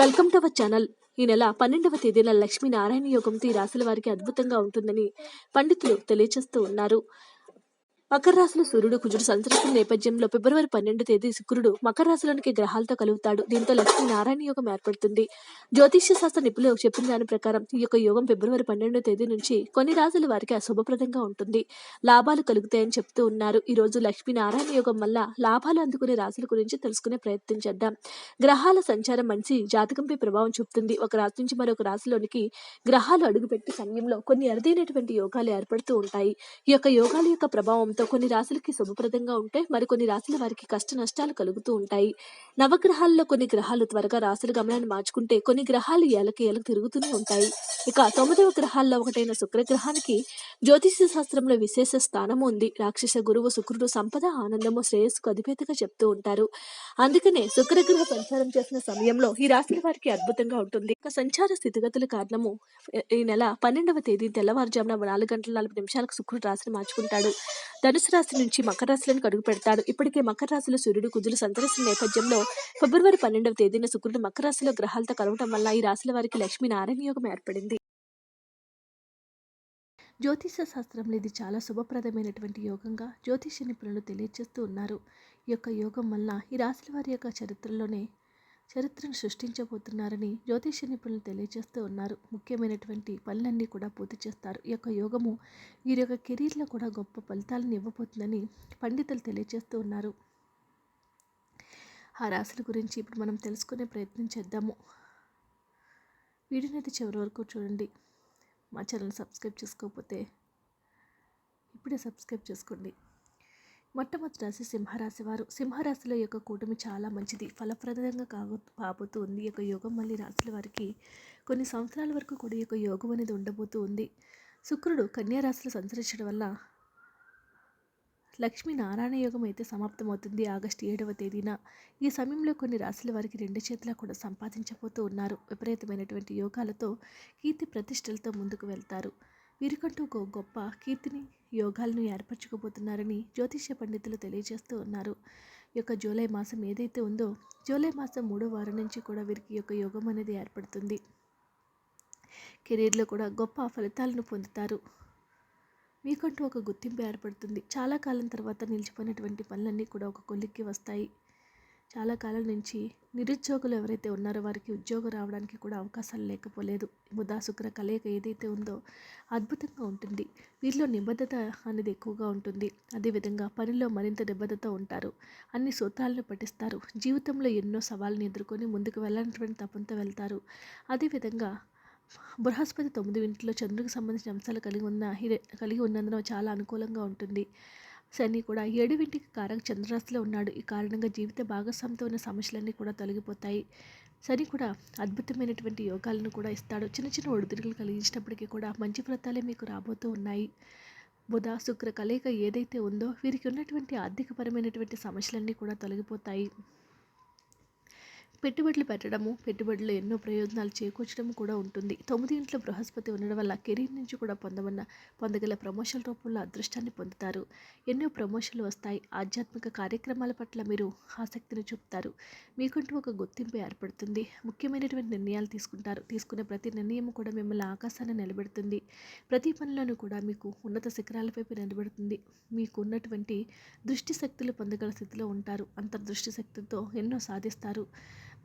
Welcome to our channel. ఈ నెల పన్నెండవ తేదీన లక్ష్మీనారాయణ యోగంతో ఈ రాశుల వారికి అద్భుతంగా ఉంటుందని పండితులు తెలియజేస్తూ ఉన్నారు. మకర రాశిలో సూర్యుడు కుజుడు సంచరిస్తున్న నేపథ్యంలో ఫిబ్రవరి పన్నెండు తేదీ శుక్రుడు మకర రాశిలోనికి గ్రహాలతో కలుగుతాడు. దీంతో లక్ష్మీ నారాయణ యోగం ఏర్పడుతుంది. జ్యోతిష్య శాస్త్ర నిపుణులు చెప్పిన దాని ప్రకారం ఈ యొక్క యోగం ఫిబ్రవరి పన్నెండో తేదీ నుంచి కొన్ని రాశుల వారికి అశుభప్రదంగా ఉంటుంది. లాభాలు కలుగుతాయని చెప్తూ ఉన్నారు. ఈ రోజు లక్ష్మీ నారాయణ యోగం వల్ల లాభాలు అందుకునే రాశుల గురించి తెలుసుకునే ప్రయత్నం చేద్దాం. గ్రహాల సంచారం మనిషి జాతకంపై ప్రభావం చూపుతుంది. ఒక రాశి నుంచి మరొక రాశిలోనికి గ్రహాలు అడుగుపెట్టే సమయంలో కొన్ని అరుదైనటువంటి యోగాలు ఏర్పడుతూ ఉంటాయి. ఈ యొక్క యోగాల యొక్క ప్రభావం ప్రభావంతో కొన్ని రాశులకి శుభప్రదంగా ఉంటే మరికొన్ని రాశుల వారికి కష్ట నష్టాలు కలుగుతూ ఉంటాయి. నవగ్రహాల్లో కొన్ని గ్రహాలు త్వరగా రాశుల గమనాన్ని మార్చుకుంటే కొన్ని గ్రహాలు ఏలకి ఏలకు తిరుగుతూనే ఉంటాయి. ఇక తొమ్మిదవ గ్రహాల్లో ఒకటైన శుక్రగ్రహానికి జ్యోతిష శాస్త్రంలో విశేష స్థానము ఉంది. రాక్షస గురువు శుక్రుడు సంపద ఆనందము శ్రేయస్సుకు అధిపేతగా చెప్తూ ఉంటారు. అందుకనే శుక్రగ్రహ సంచారం చేసిన సమయంలో ఈ రాశుల వారికి అద్భుతంగా ఉంటుంది. ఇక సంచార స్థితిగతుల కారణము ఈ నెల పన్నెండవ తేదీ తెల్లవారుజామున నాలుగు గంటల నలభై నిమిషాలకు శుక్రుడు రాశిని మార్చుకుంటాడు. ధనుసు రాశి నుంచి మకర రాశిలోకి అడుగు పెడతాడు. ఇప్పటికే మకర రాశిలో సూర్యుడు కుజులు సంతరిస్తున్న నేపథ్యంలో ఫిబ్రవరి పన్నెండవ తేదీన శుక్రుడు మకర రాశిలో గ్రహాలతో కలవటం వల్ల ఈ రాశుల వారికి లక్ష్మీ నారాయణ యోగం ఏర్పడింది. జ్యోతిష శాస్త్రంలో ఇది చాలా శుభప్రదమైనటువంటి యోగంగా జ్యోతిష నిపుణులు తెలియజేస్తూ ఉన్నారు. ఈ యొక్క యోగం వల్ల ఈ రాశుల వారి యొక్క చరిత్రలోనే చరిత్రను సృష్టించబోతున్నారని జ్యోతిష నిపుణులు తెలియజేస్తూ ఉన్నారు. ముఖ్యమైనటువంటి పనులన్నీ కూడా పూర్తి చేస్తారు. ఈ యొక్క యోగము వీరి యొక్క కెరీర్లో కూడా గొప్ప ఫలితాలను ఇవ్వబోతుందని పండితులు తెలియజేస్తూ ఉన్నారు. ఆ రాశుల గురించి ఇప్పుడు మనం తెలుసుకునే ప్రయత్నం చేద్దాము. వీడియోని అయితే చివరి వరకు చూడండి. మా ఛానల్ సబ్స్క్రైబ్ చేసుకోకపోతే ఇప్పుడే సబ్స్క్రైబ్ చేసుకోండి. మొట్టమొదటి రాశి సింహరాశి వారు. సింహరాశిలో యొక్క కూటమి చాలా మంచిది. ఫలప్రదంగా కాగ కాబోతూ ఉంది యొక్క యోగం మళ్ళీ రాశుల వారికి కొన్ని సంవత్సరాల వరకు కూడా యొక్క యోగం అనేది ఉండబోతూ ఉంది. శుక్రుడు కన్యారాశిలో సంచరించడం వల్ల లక్ష్మీ నారాయణ యోగం అయితే సమాప్తమవుతుంది. ఆగస్టు ఏడవ తేదీన ఈ సమయంలో కొన్ని రాశుల వారికి రెండు చేతుల కూడా సంపాదించబోతూ ఉన్నారు. విపరీతమైనటువంటి యోగాలతో కీర్తి ప్రతిష్టలతో ముందుకు వెళ్తారు. వీరికంటూ ఒక గొప్ప కీర్తిని యోగాలను ఏర్పరచుకోబోతున్నారని జ్యోతిష్య పండితులు తెలియజేస్తూ ఉన్నారు. యొక్క జూలై మాసం ఏదైతే ఉందో జూలై మాసం మూడో వారం నుంచి కూడా వీరికి యొక్క యోగం అనేది ఏర్పడుతుంది. కెరీర్లో కూడా గొప్ప ఫలితాలను పొందుతారు. మీకంటూ ఒక గుర్తింపు ఏర్పడుతుంది. చాలా కాలం తర్వాత నిలిచిపోయినటువంటి పనులన్నీ కూడా ఒక కొలిక్కి వస్తాయి. చాలా కాలం నుంచి నిరుద్యోగులు ఎవరైతే ఉన్నారో వారికి ఉద్యోగం రావడానికి కూడా అవకాశాలు లేకపోలేదు. బుధ శుక్ర కలయిక ఏదైతే ఉందో అద్భుతంగా ఉంటుంది. వీరిలో నిబద్ధత అనేది ఎక్కువగా ఉంటుంది. అదేవిధంగా పనిలో మరింత నిబద్ధత ఉంటారు. అన్ని సూత్రాలను పఠిస్తారు. జీవితంలో ఎన్నో సవాళ్ళను ఎదుర్కొని ముందుకు వెళ్ళినటువంటి తపంతో వెళ్తారు. అదేవిధంగా బృహస్పతి తొమ్మిది ఇంట్లో చంద్రుడికి సంబంధించిన అంశాలు కలిగి ఉన్న హిరే కలిగి ఉన్నందున చాలా అనుకూలంగా ఉంటుంది. శని కూడా ఏడువింటికి కారక చంద్రరాశిలో ఉన్నాడు. ఈ కారణంగా జీవిత భాగస్వామితో ఉన్న సమస్యలన్నీ కూడా తొలగిపోతాయి. శని కూడా అద్భుతమైనటువంటి యోగాలను కూడా ఇస్తాడు. చిన్న చిన్న ఒడిదుడుకులు కలిగించినప్పటికీ కూడా మంచి ఫలితాలే మీకు రాబోతూ ఉన్నాయి. బుధ శుక్ర కలయిక ఏదైతే ఉందో వీరికి ఉన్నటువంటి ఆర్థికపరమైనటువంటి సమస్యలన్నీ కూడా తొలగిపోతాయి. పెట్టుబడులు పెట్టడము పెట్టుబడులు ఎన్నో ప్రయోజనాలు చేకూర్చడం కూడా ఉంటుంది. తొమ్మిది ఇంట్లో బృహస్పతి ఉండడం వల్ల కెరీర్ నుంచి కూడా పొందమన్న పొందగల ప్రమోషన్ రూపంలో అదృష్టాన్ని పొందుతారు. ఎన్నో ప్రమోషన్లు వస్తాయి. ఆధ్యాత్మిక కార్యక్రమాల పట్ల మీరు ఆసక్తిని చూపుతారు. మీకంటూ ఒక గుర్తింపు ఏర్పడుతుంది. ముఖ్యమైనటువంటి నిర్ణయాలు తీసుకుంటారు. తీసుకునే ప్రతి నిర్ణయం కూడా మిమ్మల్ని ఆకాశాన్ని నిలబెడుతుంది. ప్రతి పనిలోనూ కూడా మీకు ఉన్నత శిఖరాలపై నిలబెడుతుంది. మీకు ఉన్నటువంటి దృష్టి శక్తులు పొందగల స్థితిలో ఉంటారు. అంతర్దృష్టి శక్తితో ఎన్నో సాధిస్తారు.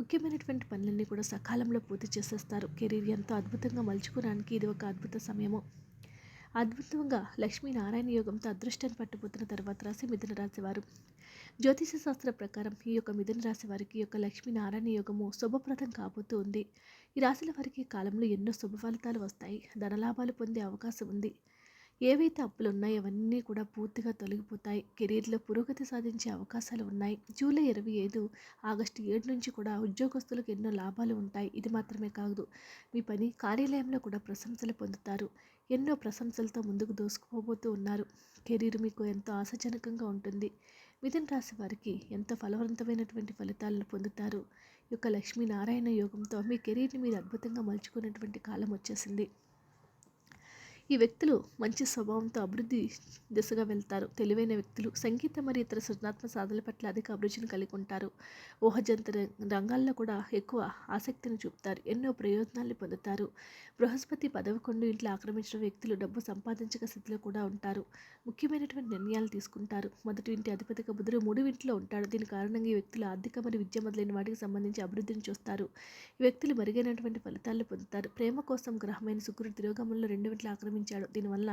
ముఖ్యమైనటువంటి పనులన్నీ కూడా సకాలంలో పూర్తి చేసేస్తారు. కెరీర్ ఎంతో అద్భుతంగా మలుచుకోవడానికి ఇది ఒక అద్భుత సమయము. అద్భుతంగా లక్ష్మీనారాయణ యోగంతో అదృష్టాన్ని పట్టుపోతున్న తర్వాత రాశి మిథున రాశి వారు. జ్యోతిష శాస్త్ర ప్రకారం ఈ యొక్క మిథున రాశి వారికి ఈ యొక్క లక్ష్మీనారాయణ యోగము శుభప్రదం కాబోతూ ఉంది. ఈ రాశుల వారికి కాలంలో ఎన్నో శుభ ఫలితాలు వస్తాయి. ధనలాభాలు పొందే అవకాశం ఉంది. ఏవైతే అప్పులు ఉన్నాయో అవన్నీ కూడా పూర్తిగా తొలగిపోతాయి. కెరీర్లో పురోగతి సాధించే అవకాశాలు ఉన్నాయి. జూలై ఇరవై ఐదు ఆగస్టు ఏడు నుంచి కూడా ఉద్యోగస్తులకు ఎన్నో లాభాలు ఉంటాయి. ఇది మాత్రమే కాదు మీ పని కార్యాలయంలో కూడా ప్రశంసలు పొందుతారు. ఎన్నో ప్రశంసలతో ముందుకు దోసుకుపోబోతూ ఉన్నారు. కెరీర్ మీకు ఎంతో ఆశాజనకంగా ఉంటుంది. మిథున రాశి వారికి ఎంతో ఫలవంతమైనటువంటి ఫలితాలను పొందుతారు. ఈ యొక్క లక్ష్మీనారాయణ యోగంతో మీ కెరీర్ని మీరు అద్భుతంగా మలుచుకున్నటువంటి కాలం వచ్చేసింది. ఈ వ్యక్తులు మంచి స్వభావంతో అభివృద్ధి దిశగా వెళ్తారు. తెలివైన వ్యక్తులు సంగీతం మరియు ఇతర సృజనాత్మక సాధనల పట్ల అధిక అభిరుచిని కలిగి ఉంటారు. ఊహజంత రంగాల్లో కూడా ఎక్కువ ఆసక్తిని చూపుతారు. ఎన్నో ప్రయోజనాలు పొందుతారు. బృహస్పతి పదవకొండు ఇంట్లో ఆక్రమించిన వ్యక్తులు డబ్బు సంపాదించక స్థితిలో కూడా ఉంటారు. ముఖ్యమైనటువంటి నిర్ణయాలు తీసుకుంటారు. మొదటి ఇంటి అధిపతిగా బుధుడు మూడు ఇంట్లో ఉంటాడు. దీని కారణంగా ఈ వ్యక్తులు ఆర్థిక మరియు విద్య మొదలైన వాటికి సంబంధించి అభివృద్ధిని చూస్తారు. ఈ వ్యక్తులు మెరుగైనటువంటి ఫలితాలు పొందుతారు. ప్రేమ కోసం గ్రహమైన శుక్రుడు తిరోగమంలో రెండు ఇంట్లో ప్రారంభించాడు. దీనివల్ల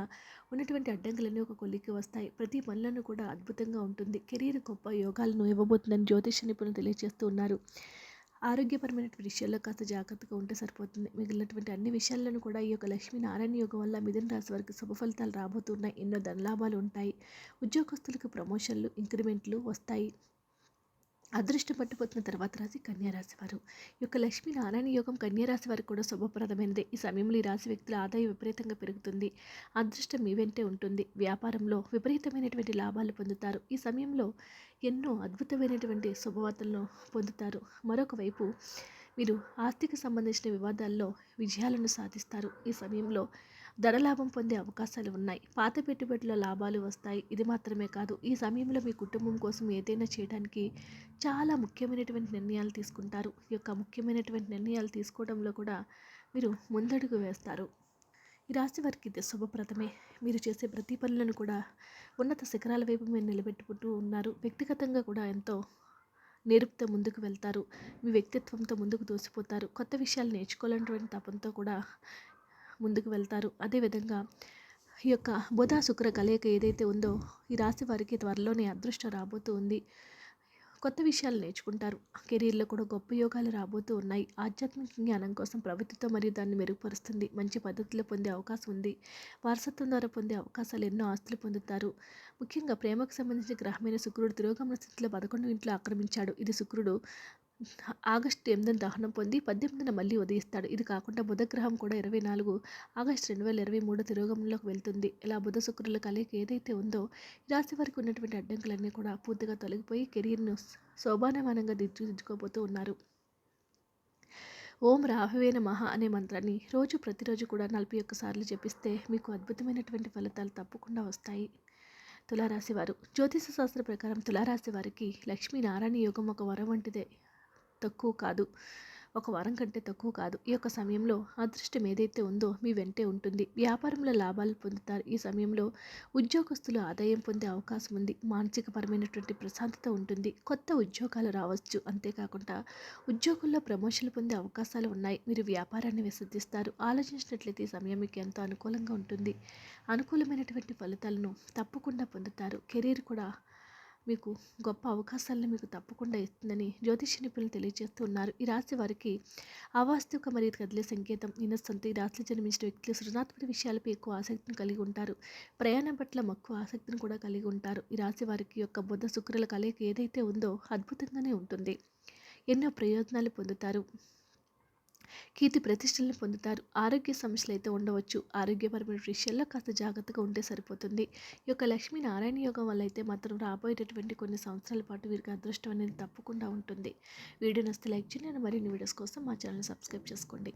ఉన్నటువంటి అడ్డంకులన్నీ ఒక కొలిక్కి వస్తాయి. ప్రతి పనులను కూడా అద్భుతంగా ఉంటుంది. కెరీర్ గొప్ప యోగాలను ఇవ్వబోతుందని జ్యోతిష నిపుణులు తెలియజేస్తూ ఉన్నారు. ఆరోగ్యపరమైన విషయాల్లో కాస్త జాగ్రత్తగా ఉంటే సరిపోతుంది. మిగిలినటువంటి అన్ని విషయాలను కూడా ఈ యొక్క లక్ష్మీ నారాయణ యోగం వల్ల మిథున రాశి వారికి శుభ ఫలితాలు రాబోతున్నాయి. ఎన్నో ధనలాభాలు ఉంటాయి. ఉద్యోగస్తులకు ప్రమోషన్లు ఇంక్రిమెంట్లు వస్తాయి. అదృష్టం పట్టుపోతున్న తర్వాత రాశి కన్యారాశి వారు. ఈ యొక్క లక్ష్మీ నారాయణ యోగం కన్యారాశి వారికి కూడా శుభప్రదమైనదే. ఈ సమయంలో ఈ రాశి వ్యక్తుల ఆదాయం విపరీతంగా పెరుగుతుంది. అదృష్టం మీ వెంటే ఉంటుంది. వ్యాపారంలో విపరీతమైనటువంటి లాభాలు పొందుతారు. ఈ సమయంలో ఎన్నో అద్భుతమైనటువంటి శుభవార్తలను పొందుతారు. మరొక వైపు మీరు ఆస్తికి సంబంధించిన వివాదాల్లో విజయాలను సాధిస్తారు. ఈ సమయంలో ధనలాభం పొందే అవకాశాలు ఉన్నాయి. పాత పెట్టుబడుల లాభాలు వస్తాయి. ఇది మాత్రమే కాదు ఈ సమయంలో మీ కుటుంబం కోసం ఏదైనా చేయడానికి చాలా ముఖ్యమైనటువంటి నిర్ణయాలు తీసుకుంటారు. ఈ యొక్క ముఖ్యమైనటువంటి నిర్ణయాలు తీసుకోవడంలో కూడా మీరు ముందడుగు వేస్తారు. ఈ రాశి వారికి ఇది శుభప్రదమే. మీరు చేసే ప్రతి పనులను కూడా ఉన్నత శిఖరాల వైపు మీరు నిలబెట్టుకుంటూ ఉన్నారు. వ్యక్తిగతంగా కూడా ఎంతో నేర్పుతో ముందుకు వెళ్తారు. మీ వ్యక్తిత్వంతో ముందుకు దూసిపోతారు. కొత్త విషయాలు నేర్చుకోవాలన్నటువంటి తపంతో కూడా ముందుకు వెళ్తారు. అదేవిధంగా ఈ యొక్క బుధ శుక్ర కలయిక ఏదైతే ఉందో ఈ రాశి వారికి త్వరలోనే అదృష్టం రాబోతూ ఉంది. కొత్త విషయాలు నేర్చుకుంటారు. కెరీర్లో కూడా గొప్ప యోగాలు రాబోతూ ఉన్నాయి. ఆధ్యాత్మిక జ్ఞానం కోసం ప్రవృత్తితో మరియు దాన్ని మెరుగుపరుస్తుంది. మంచి పద్ధతిలో పొందే అవకాశం ఉంది. వారసత్వం ద్వారా పొందే అవకాశాలు ఎన్నో ఆస్తులు పొందుతారు. ముఖ్యంగా ప్రేమకు సంబంధించిన గ్రహమైన శుక్రుడు తిరోగమన స్థితిలో పదకొండు ఇంట్లో ఆక్రమించాడు. ఇది శుక్రుడు ఆగస్టు ఎనిమిదిన దహనం పొంది పద్దెనిమిదిన మళ్ళీ ఉదయిస్తాడు. ఇది కాకుండా బుధగ్రహం కూడా ఇరవై నాలుగు ఆగస్టు రెండు వేల ఇరవై మూడు తిరోగంలోకి వెళ్తుంది. ఇలా బుధ శుక్రుల కలయిక ఏదైతే ఉందో రాశి వారికి ఉన్నటువంటి అడ్డంకులన్నీ కూడా పూర్తిగా తొలగిపోయి కెరీర్ను శోభానమానంగా దిద్దుకోబోతూ ఉన్నారు. ఓం రాహవేన మహా అనే మంత్రాన్ని రోజు ప్రతిరోజు కూడా నలభై ఒక్కసార్లు జపిస్తే మీకు అద్భుతమైనటువంటి ఫలితాలు తప్పకుండా వస్తాయి. తులారాశి వారు జ్యోతిష శాస్త్ర ప్రకారం తులారాశి వారికి లక్ష్మీనారాయణ యోగం ఒక వరం వంటిదే. తక్కువ కాదు. ఒక వారం కంటే తక్కువ కాదు. ఈ యొక్క సమయంలో అదృష్టం ఏదైతే ఉందో మీ వెంటే ఉంటుంది. వ్యాపారంలో లాభాలు పొందుతారు. ఈ సమయంలో ఉద్యోగస్తులు ఆదాయం పొందే అవకాశం ఉంది. మానసికపరమైనటువంటి ప్రశాంతత ఉంటుంది. కొత్త ఉద్యోగాలు రావచ్చు. అంతేకాకుండా ఉద్యోగుల్లో ప్రమోషన్లు పొందే అవకాశాలు ఉన్నాయి. మీరు వ్యాపారాన్ని విసర్జిస్తారు ఆలోచించినట్లయితే ఈ సమయం మీకు ఎంతో అనుకూలంగా ఉంటుంది. అనుకూలమైనటువంటి ఫలితాలను తప్పకుండా పొందుతారు. కెరీర్ కూడా మీకు గొప్ప అవకాశాలను మీకు తప్పకుండా ఇస్తుందని జ్యోతిష నిపుణులు తెలియజేస్తున్నారు ఈ రాశి వారికి అవాస్తవిక మరియు కదిలే సంకేతం ఇనస్సంత ఈ రాశిలో జన్మించిన వ్యక్తులు సృజనాత్మక విషయాలపై ఎక్కువ ఆసక్తిని కలిగి ఉంటారు. ప్రయాణం పట్ల మక్కువ ఆసక్తిని కూడా కలిగి ఉంటారు. ఈ రాశి వారికి యొక్క బుద్ధ శుక్రుల కలయిక ఏదైతే ఉందో అద్భుతంగానే ఉంటుంది. ఎన్నో ప్రయోజనాలు పొందుతారు. కీర్తి ప్రతిష్టలను పొందుతారు. ఆరోగ్య సమస్యలు అయితే ఉండవచ్చు. ఆరోగ్యపరమైన విషయాల్లో కాస్త జాగ్రత్తగా ఉంటే సరిపోతుంది. ఈ యొక్క లక్ష్మీ నారాయణ యోగం వల్ల అయితే మాత్రం రాబోయేటటువంటి కొన్ని సంవత్సరాల పాటు వీరికి అదృష్టం అనేది తప్పకుండా ఉంటుంది. వీడియో నస్తే లైక్ చేయండి. మరిన్ని వీడియోస్ కోసం మా ఛానల్ సబ్స్క్రైబ్ చేసుకోండి.